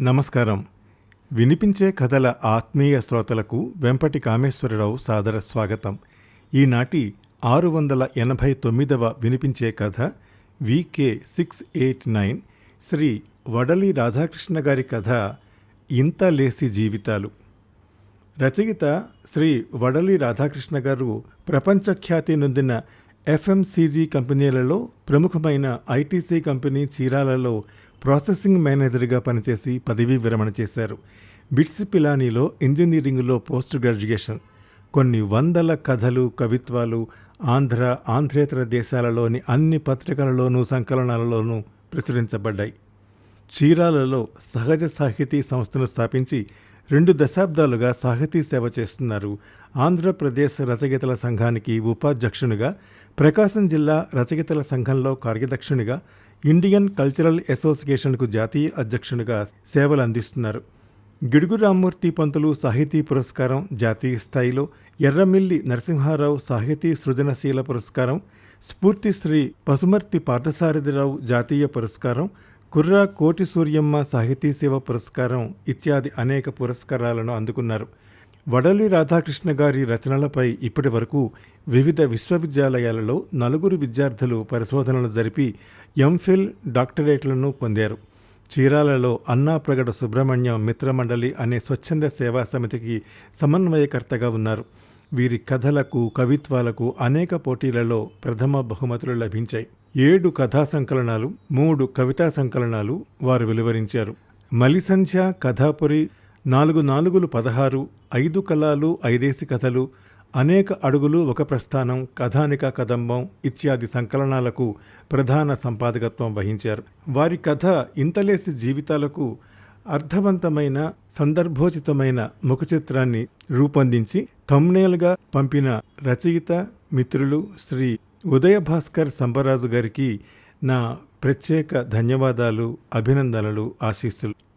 నమస్కారం. వినిపించే కథల ఆత్మీయ శ్రోతలకు వెంపటి కామేశ్వరరావు సాదర స్వాగతం. ఈనాటి ఆరు వందల ఎనభై తొమ్మిదవ వినిపించే కథ VK six eight nine Shri Vadali Radhakrishna గారి కథ ఇంత లేసి జీవితాలు. రచయిత శ్రీ వడలి రాధాకృష్ణ గారు ప్రపంచఖ్యాతి నొందిన ఎఫ్ఎంసీజీ కంపెనీలలో ప్రముఖమైన ఐటీసీ కంపెనీ చీరాలలో ప్రాసెసింగ్ మేనేజర్గా పనిచేసి పదవీ విరమణ చేశారు. బిట్స్ పిలానీలో ఇంజనీరింగ్లో పోస్ట్ గ్రాడ్యుయేషన్. కొన్ని వందల కథలు కవిత్వాలు ఆంధ్ర ఆంధ్రేతర దేశాలలోని అన్ని పత్రికలలోనూ సంకలనాలలోనూ ప్రచురించబడ్డాయి. చీరాలలో సహజ సాహితీ సంస్థను స్థాపించి రెండు దశాబ్దాలుగా సాహితీ సేవ చేస్తున్నారు. ఆంధ్రప్రదేశ్ రచయితల సంఘానికి ఉపాధ్యక్షునిగా ప్రకాశం జిల్లా రచయితల సంఘంలో కార్యదక్షునిగా ఇండియన్ కల్చరల్ అసోసియేషన్కు జాతీయ అధ్యక్షునిగా సేవలు అందిస్తున్నారు. గిడుగు రామ్మూర్తి పంతులు సాహితీ పురస్కారం జాతీయ స్థాయిలో ఎర్రమిల్లి నరసింహారావు సాహితీ సృజనశీల పురస్కారం స్ఫూర్తిశ్రీ పసుమర్తి పార్థసారథిరావు జాతీయ పురస్కారం కుర్రా కోటి సూర్యమ్మ సాహితీ సేవ పురస్కారం ఇత్యాది అనేక పురస్కారాలను అందుకున్నారు. వడలి రాధాకృష్ణ గారి రచనలపై ఇప్పటి వరకు వివిధ విశ్వవిద్యాలయాలలో నలుగురు విద్యార్థులు పరిశోధనలు జరిపి ఎంఫిల్ డాక్టరేట్లను పొందారు. చీరాలలో అన్నాప్రగడ సుబ్రహ్మణ్యం మిత్రమండలి అనే స్వచ్ఛంద సేవా సమితికి సమన్వయకర్తగా ఉన్నారు. వీరి కథలకు కవిత్వాలకు అనేక పోటీలలో ప్రథమ బహుమతులు లభించాయి. ఏడు కథా సంకలనాలు మూడు కవితా సంకలనాలు వారు వెలువరించారు. మలిసంధ్య కథాపురి నాలుగు నాలుగులు పదహారు ఐదు కళాలు ఐదేసి కథలు అనేక అడుగులు ఒక ప్రస్థానం కథానిక కదంబం ఇత్యాది సంకలనాలకు ప్రధాన సంపాదకత్వం వహించారు. వారి కథ ఇంతలేసి జీవితాలకు అర్థవంతమైన సందర్భోచితమైన ముఖచిత్రాన్ని రూపొందించి థమ్నేల్గా పంపిన రచయిత మిత్రులు శ్రీ ఉదయ భాస్కర్ సంబరాజు గారికి నా ప్రత్యేక ధన్యవాదాలు అభినందనలు ఆశీస్సులు.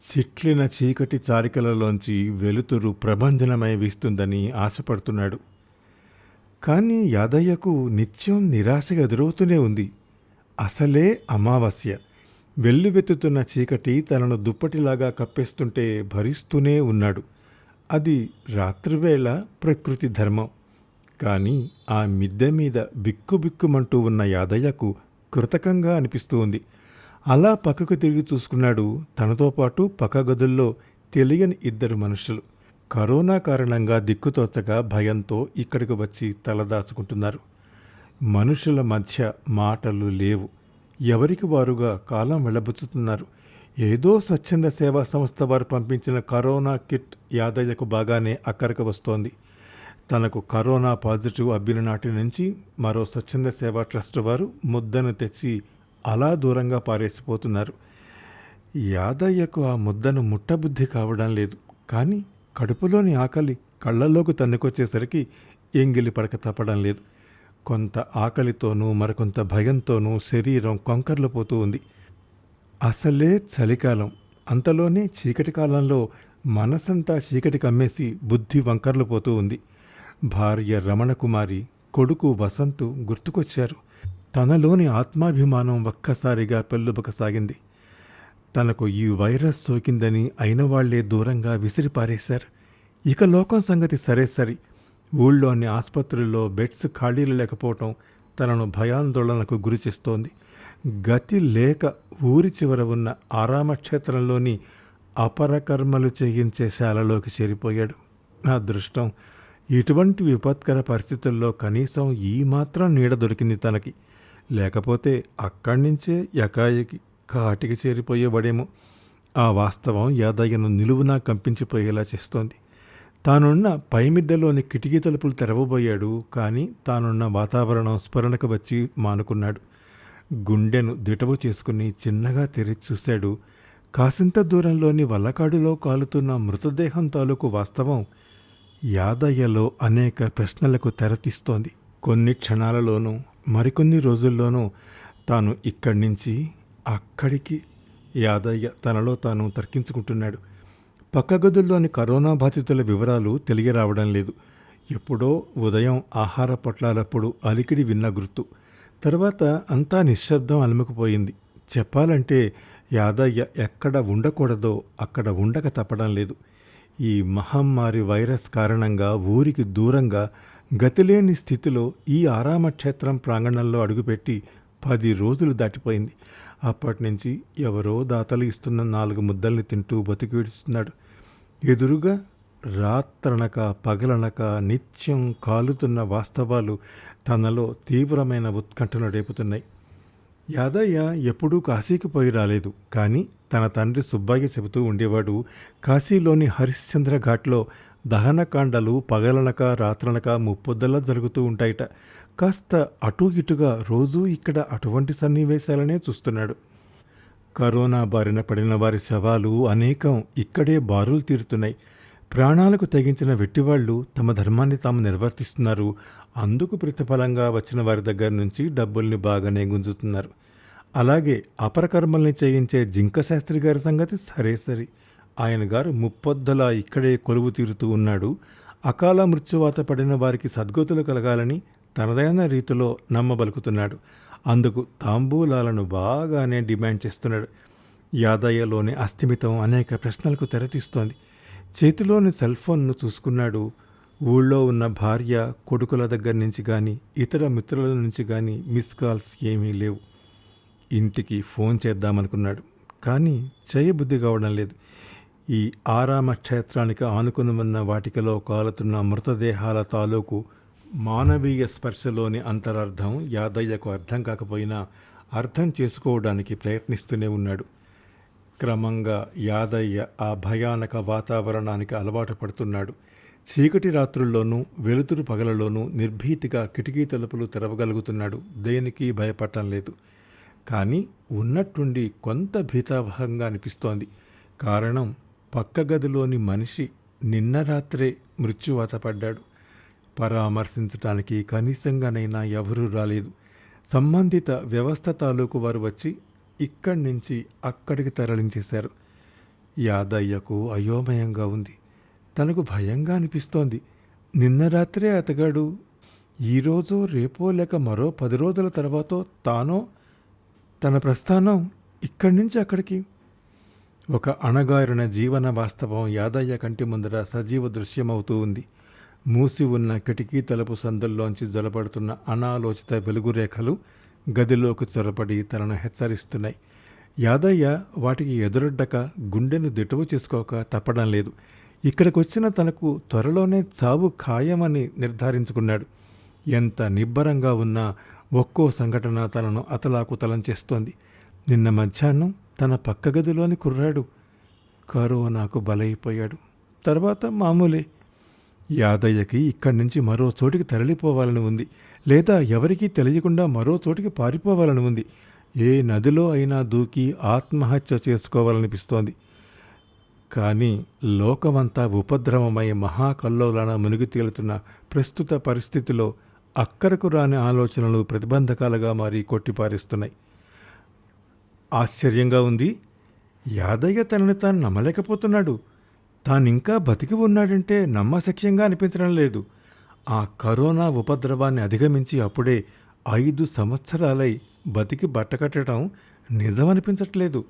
చిట్లిన చీకటి చారికలలోంచి వెలుతురు ప్రబంధనమై వీస్తుందని ఆశపడుతున్నాడు. కానీ యాదయ్యకు నిత్యం నిరాశ ఎదురవుతూనే ఉంది. అసలే అమావాస్య. వెల్లువెత్తుతున్న చీకటి తనను దుప్పటిలాగా కప్పేస్తుంటే భరిస్తూనే ఉన్నాడు. అది రాత్రివేళ ప్రకృతి ధర్మం. కానీ ఆ మిద్దె మీద బిక్కుబిక్కుమంటూ ఉన్న యాదయ్యకు కృతకంగా అనిపిస్తూ ఉంది. అలా పక్కకు తిరిగి చూసుకున్నాడు తనతో పాటు పక్క గదుల్లో తెలియని ఇద్దరు మనుషులు. కరోనా కారణంగా దిక్కుతోచగా భయంతో ఇక్కడికి వచ్చి తలదాచుకుంటున్నారు మనుషుల మధ్య మాటలు లేవు. ఎవరికి వారుగా కాలం వెళ్ళబుచ్చుతున్నారు ఏదో స్వచ్ఛంద సేవా సంస్థ వారు పంపించిన కరోనా కిట్ యాదయ్యకు బాగానే అక్కరకు వస్తోంది. తనకు కరోనా పాజిటివ్ అబ్బిన నాటి నుంచి మరో స్వచ్ఛంద సేవా ట్రస్ట్ వారు ముద్దను తెచ్చి అలా దూరంగా పారేసిపోతున్నారు. యాదయ్యకు ఆ ముద్దను ముట్టబుద్ధి కావడం లేదు. కానీ కడుపులోని ఆకలి కళ్ళల్లోకి తన్నుకొచ్చేసరికి ఎంగిలి పడక తప్పడం లేదు. కొంత ఆకలితోనూ మరికొంత భయంతోనూ శరీరం కొంకర్లు పోతూ ఉంది. అసలే చలికాలం. అంతలోనే చీకటి కాలంలో మనసంతా చీకటి కమ్మేసి బుద్ధి వంకర్లు పోతూ ఉంది. భార్య రమణకుమారి కొడుకు వసంతు గుర్తుకొచ్చారు. తనలోని ఆత్మాభిమానం ఒక్కసారిగా పెళ్ళుబకసాగింది. తనకు ఈ వైరస్ సోకిందని అయిన వాళ్ళే దూరంగా విసిరిపారేశారు. ఇక లోకం సంగతి సరే సరి. ఊళ్ళోని ఆసుపత్రుల్లో బెడ్స్ ఖాళీలు లేకపోవటం తనను భయాందోళనకు గురిచేస్తోంది గతి లేక ఊరి చివర ఉన్న ఆరామక్షేత్రంలోని అపరకర్మలు చేయించే శాలలోకి చేరిపోయాడు. నా దృష్టం ఇటువంటి విపత్కర పరిస్థితుల్లో కనీసం ఈ మాత్రం నీడ దొరికింది తనకి. లేకపోతే అక్కడి నుంచే ఎకాయికి కాటికి చేరిపోయేవాడేమో. ఆ వాస్తవం యాదయ్యను నిలువునా కంపించిపోయేలా చేస్తోంది. తానున్న పైమిద్దెలోని కిటికీ తలుపులు తెరవబోయాడు కానీ తానున్న వాతావరణం స్మరణకు వచ్చి మానుకున్నాడు. గుండెను దిటవు చేసుకుని చిన్నగా తెరిచి చూశాడు. కాసింత దూరంలోని వల్లకాడులో కాలుతున్న మృతదేహం తాలూకు వాస్తవం యాదయ్యలో అనేక ప్రశ్నలకు తెరతీస్తోంది. కొన్ని క్షణాలలోనూ మరికొన్ని రోజుల్లోనూ తాను ఇక్కడి నుంచి అక్కడికి యాదయ్య తనలో తాను తర్కించుకుంటున్నాడు. పక్క గదుల్లోని కరోనా బాధితుల వివరాలు తెలియరావడం లేదు. ఎప్పుడో ఉదయం ఆహార పొట్లాలప్పుడు అలికిడి విన్న గుర్తు. తర్వాత అంతా నిశ్శబ్దం అలుముకుపోయింది. చెప్పాలంటే యాదయ్య ఎక్కడ ఉండకూడదో అక్కడ ఉండక తప్పడం లేదు. ఈ మహమ్మారి వైరస్ కారణంగా ఊరికి దూరంగా గతిలేని స్థితిలో ఈ ఆరామక్షేత్రం ప్రాంగణంలో అడుగుపెట్టి పది రోజులు దాటిపోయింది. అప్పటి నుంచి ఎవరో దాతలు ఇస్తున్న నాలుగు ముద్దల్ని తింటూ బతికిడుస్తున్నాడు ఎదురుగా రాత్రనక పగలనక నిత్యం కాలుతున్న వాస్తవాలు తనలో తీవ్రమైన ఉత్కంఠను రేపుతున్నాయి. యాదయ్య ఎప్పుడూ కాశీకి పోయి రాలేదు. కానీ తన తండ్రి సుబ్బయ్య చెబుతూ ఉండేవాడు కాశీలోని హరిశ్చంద్ర ఘాట్లో దహనకాండలు పగలనక రాత్రనక ముప్పొద్దల్లా జరుగుతూ ఉంటాయిట. కాస్త అటూ ఇటుగా రోజూ ఇక్కడ అటువంటి సన్నివేశాలనే చూస్తున్నాడు. కరోనా బారిన పడిన వారి శవాలు అనేకం ఇక్కడే బారులు తీరుతున్నాయి. ప్రాణాలకు తెగించిన వెట్టివాళ్ళు తమ ధర్మాన్ని తాము నిర్వర్తిస్తున్నారు. అందుకు ప్రతిఫలంగా వచ్చిన వారి దగ్గర నుంచి డబ్బుల్ని బాగానే గుంజుతున్నారు. అలాగే అపరకర్మల్ని చేయించే జింక శాస్త్రి గారి సంగతి సరే సరి. ఆయన గారు ముప్పొద్దలా ఇక్కడే కొలువు తీరుతూ ఉన్నాడు. అకాల మృత్యువాత పడిన వారికి సద్గతులు కలగాలని తనదైన రీతిలో నమ్మబలుకుతున్నాడు. అందుకు తాంబూలాలను బాగానే డిమాండ్ చేస్తున్నాడు. యాదయ్యలోని అస్థిమితం అనేక ప్రశ్నలకు తెరతీస్తోంది. చేతిలోని సెల్ ఫోన్ను చూసుకున్నాడు. ఊళ్ళో ఉన్న భార్య కొడుకుల దగ్గర నుంచి కానీ ఇతర మిత్రుల నుంచి కానీ మిస్ కాల్స్ ఏమీ లేవు. ఇంటికి ఫోన్ చేద్దామనుకున్నాడు. కానీ చేయబుద్ధి కావడం లేదు. ఈ ఆరామ క్షేత్రానికి ఆనుకుని ఉన్న వాటికలో కాలుతున్న మృతదేహాల తాలూకు మానవీయ స్పర్శలోని అంతరార్థం యాదయ్యకు అర్థం కాకపోయినా అర్థం చేసుకోవడానికి ప్రయత్నిస్తూనే ఉన్నాడు. క్రమంగా యాదయ్య ఆ భయానక వాతావరణానికి అలవాటు పడుతున్నాడు. చీకటి రాత్రుల్లోనూ వెలుతురు పగలలోనూ నిర్భీతిగా కిటికీ తలుపులు తెరవగలుగుతున్నాడు. దేనికి భయపడటం లేదు. కానీ ఉన్నట్టుండి కొంత భీతావహంగా అనిపిస్తోంది. కారణం పక్క గదిలోని మనిషి నిన్న రాత్రే మృత్యువాత పడ్డాడు. పరామర్శించటానికి కనీసంగానైనా ఎవరూ రాలేదు. సంబంధిత వ్యవస్థ తాలూకు వారు వచ్చి ఇక్కడి నుంచి అక్కడికి తరలించేశారు. యాదయ్యకు అయోమయంగా ఉంది. తనకు భయంగా అనిపిస్తోంది. నిన్న రాత్రే అతగాడు ఈరోజు రేపో లేక మరో పది రోజుల తర్వాత తానో తన ప్రస్థానం ఇక్కడి నుంచి అక్కడికి ఒక అణగారిన జీవన వాస్తవం యాదయ్య కంటి ముందర సజీవ దృశ్యమవుతూ ఉంది. మూసి ఉన్న కిటికీ తలుపు సందుల్లోంచి జొలపడుతున్న అనాలోచిత వెలుగురేఖలు గదిలోకి చొరబడి తనను హెచ్చరిస్తున్నాయి. యాదయ్య వాటికి ఎదురొడ్డక గుండెను దిటవు చేసుకోక తప్పడం లేదు. ఇక్కడికి వచ్చిన తనకు త్వరలోనే చావు ఖాయమని నిర్ధారించుకున్నాడు. ఎంత నిబ్బరంగా ఉన్నా ఒక్కో సంఘటన తనను అతలాకుతలం చేస్తోంది. నిన్న మధ్యాహ్నం తన పక్క గదిలోని కుర్రాడు. కరోనాకు బలైపోయాడు. తర్వాత మామూలే. యాదయ్యకి ఇక్కడి నుంచి మరో చోటికి తరలిపోవాలని ఉంది. లేదా ఎవరికీ తెలియకుండా మరో చోటికి పారిపోవాలని ఉంది. ఏ నదిలో అయినా దూకి ఆత్మహత్య చేసుకోవాలనిపిస్తోంది. కానీ లోకమంతా ఉపద్రవమై మహాకల్లోలన మునిగి తేలుతున్న ప్రస్తుత పరిస్థితిలో అక్కరకు రాని ఆలోచనలు ప్రతిబంధకాలుగా మారి కొట్టిపారేస్తున్నాయి. ఆశ్చర్యంగా ఉంది. యాదయ్య తనని తాను నమ్మలేకపోతున్నాడు. తానింకా బతికి ఉన్నాడంటే నమ్మశక్యంగా అనిపించడం లేదు. ఆ కరోనా ఉపద్రవాన్ని అధిగమించి అప్పుడే ఐదు సంవత్సరాలై బతికి బట్టకట్టడం నిజమనిపించట్లేదు.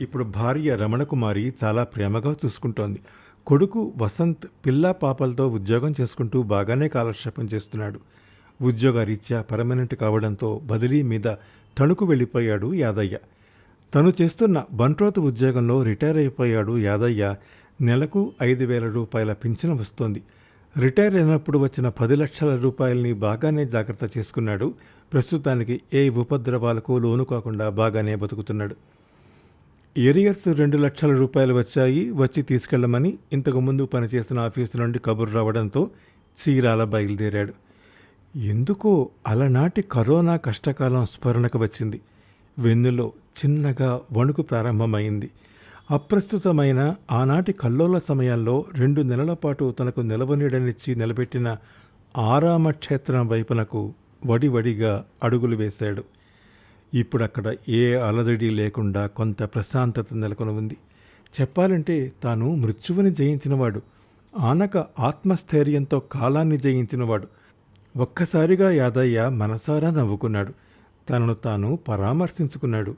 ఇప్పుడు భార్య రమణకుమారి చాలా ప్రేమగా చూసుకుంటోంది. కొడుకు వసంత్ పిల్లా పాపలతో ఉద్యోగం చేసుకుంటూ బాగానే కాలక్షేపం చేస్తున్నాడు. ఉద్యోగ రీత్యా పర్మనెంట్ కావడంతో బదిలీ మీద తణుకు వెళ్ళిపోయాడు యాదయ్య. తను చేస్తున్న బంట్రోతు ఉద్యోగంలో రిటైర్ అయిపోయాడు యాదయ్య. నెలకు ఐదు వేల రూపాయల పింఛను వస్తోంది. రిటైర్ అయినప్పుడు వచ్చిన పది లక్షల రూపాయల్ని బాగానే జాగ్రత్త చేసుకున్నాడు. ప్రస్తుతానికి ఏ ఉపద్రవాలకు లోను కాకుండా బాగానే బతుకుతున్నాడు. ఏరియర్స్ రెండు లక్షల రూపాయలు వచ్చాయి వచ్చి తీసుకెళ్ళమని ఇంతకుముందు పనిచేసిన ఆఫీసు నుండి కబురు రావడంతో చీరాల బయలుదేరాడు. ఎందుకో అలనాటి కరోనా కష్టకాలం స్మరణకు వచ్చింది. వెన్నులో చిన్నగా వణుకు ప్రారంభమైంది. అప్రస్తుతమైన ఆనాటి కల్లోల సమయాల్లో రెండు నెలల పాటు తనకు నిలవనీడనిచ్చి నిలబెట్టిన ఆరామ క్షేత్రం వైపునకు వడివడిగా అడుగులు వేశాడు. ఇప్పుడక్కడ ఏ అలజడి లేకుండా కొంత ప్రశాంతత నెలకొని ఉంది. చెప్పాలంటే తాను మృత్యువుని జయించినవాడు. ఆనక ఆత్మస్థైర్యంతో కాలాన్ని జయించినవాడు. ఒక్కసారిగా యాదయ్య మనసారా నవ్వుకున్నాడు. తనను తాను పరామర్శించుకున్నాడు.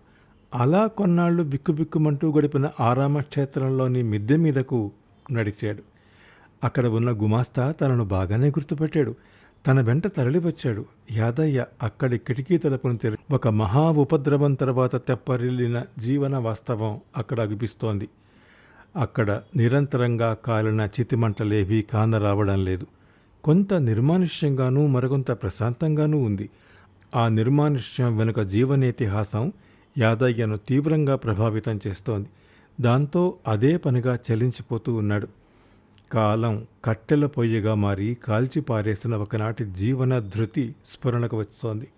అలా కొన్నాళ్ళు బిక్కుబిక్కుమంటూ గడిపిన ఆరామ క్షేత్రంలోని మిద్దె మీదకు నడిచాడు. అక్కడ ఉన్న గుమాస్తా తనను బాగానే గుర్తుపెట్టాడు. తన వెంట తరలివచ్చాడు. యాదయ్య అక్కడి కిటికీ తలుపును తెరి ఒక మహా ఉపద్రవం తర్వాత తెప్పరిల్లిన జీవన వాస్తవం అక్కడ అగుపిస్తోంది. అక్కడ నిరంతరంగా కాలిన చితిమంటలేవీ కానరావడం లేదు. కొంత నిర్మానుష్యంగానూ మరికొంత ప్రశాంతంగానూ ఉంది. ఆ నిర్మానుష్యం వెనుక జీవనేతిహాసం యాదయ్యను తీవ్రంగా ప్రభావితం చేస్తోంది. దాంతో అదే పనిగా చలించిపోతూ ఉన్నాడు. కాలం కట్టెల పొయ్యిగా మారి కాల్చిపారేసిన ఒకనాటి జీవన ధృతి స్ఫురణకు వస్తోంది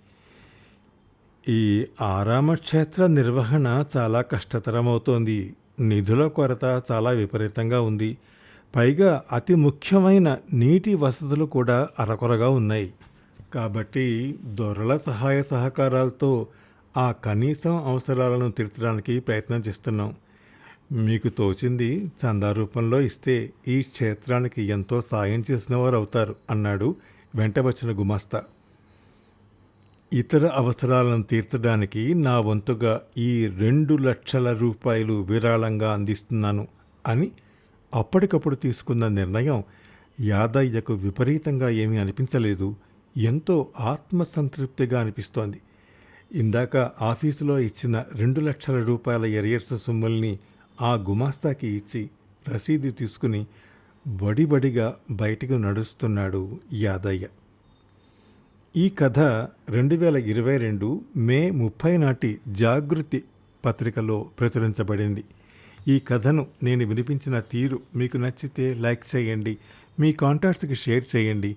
ఈ ఆరామక్షేత్ర నిర్వహణ చాలా కష్టతరమవుతోంది. నిధుల కొరత చాలా విపరీతంగా ఉంది. పైగా అతి ముఖ్యమైన నీటి వసతులు కూడా అరకొరగా ఉన్నాయి. కాబట్టి దొరల సహాయ సహకారాలతో ఆ కనీసం అవసరాలను తీర్చడానికి ప్రయత్నం చేస్తున్నాం. మీకు తోచింది చందా రూపంలో ఇస్తే ఈ క్షేత్రానికి ఎంతో సాయం చేసిన వారు అవుతారు అన్నాడు వెంట వచ్చిన గుమాస్తా. ఇతర అవసరాలను తీర్చడానికి నా వంతుగా ఈ రెండు లక్షల రూపాయలు విరాళంగా అందిస్తున్నాను అని అప్పటికప్పుడు తీసుకున్న నిర్ణయం యాదయ్యకు విపరీతంగా ఏమీ అనిపించలేదు. ఎంతో ఆత్మసంతృప్తిగా అనిపిస్తోంది. ఇందాక ఆఫీసులో ఇచ్చిన రెండు లక్షల రూపాయల ఎరియర్స్ సొమ్ముల్ని ఆ గుమాస్తాకి ఇచ్చి రసీదు తీసుకుని బడిబడిగా బయటకు నడుస్తున్నాడు యాదయ్య. ఈ కథ రెండు వేల ఇరవై రెండు మే ముప్పై నాటి జాగృతి పత్రికలో ప్రచురించబడింది. ఈ కథను నేను వినిపించిన తీరు మీకు నచ్చితే లైక్ చేయండి మీ కాంటాక్ట్స్కి షేర్ చేయండి